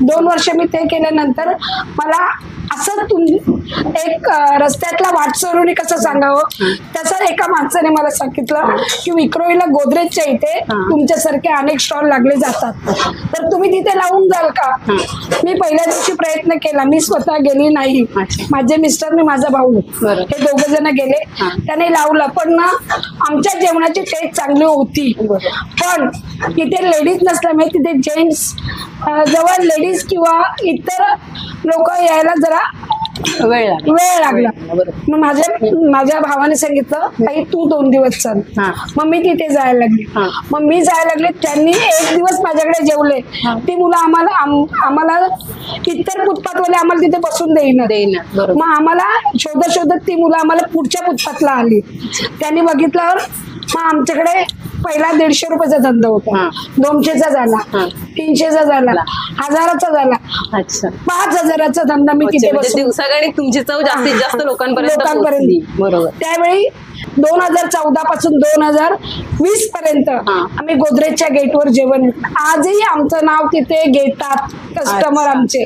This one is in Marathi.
दोन वर्ष मी ते केल्यानंतर मला असं तुम एक रस्त्यातला वाटसरूने कसं सांगावं? तसं एका माणसाने मला सांगितलं की विक्रोळीला गोदरेजच्या इथे तुमच्यासारखे अनेक स्टॉल लागले जातात. तर तुम्ही तिथे लावून जाल का? मी पहिल्या दिवशी प्रयत्न केला. मी स्वतः गेली नाही. माझे मिस्टर आणि माझा भाऊ. हे दोघ जण गेले. त्याने लावलं. पण ना आमच्या जेवणाची टेस्ट चांगली होती. पण तिथे लेडीज नसल्यामुळे तिथे जेंट्स जवळ लेडीज किंवा इतर लोक यायला जरा वेळ लागला. वेळ लागला. मग माझ्या माझ्या भावाने सांगितलं ताई तू दोन दिवस चल. हा. मग मी तिथे जायला लागली. हा. मग मी जायला लागले त्यांनी एक दिवस माझ्याकडे जेवले. ती मुलं आम्हाला आम- आम्हाला इतर फुटपाथवाले आम्हाला तिथे बसून देईना. देईना बरोबर. मग आम्हाला शोधत शोधत ती मुलं आम्हाला पुढच्या फुटपाथला आली. त्यांनी बघितल्यावर मग आमच्याकडे पहिला दीडशे रुपयाचा धंदा होता. दोनशेचा झाला. तीनशेचा झाला. हजाराचा झाला. अच्छा. पाच हजाराचा धंदा मी म्हणजे तिथे बसून दिवसागणिक तुमची चव जास्तीत जास्त लोकांपर्यंत. बरोबर. त्यावेळी दोन हजार चौदा पासून दोन हजार वीस पर्यंत. आम्ही गोदरेजच्या गेटवर जेवण आजही आमचं नाव तिथे घेतात कस्टमर. आमचे.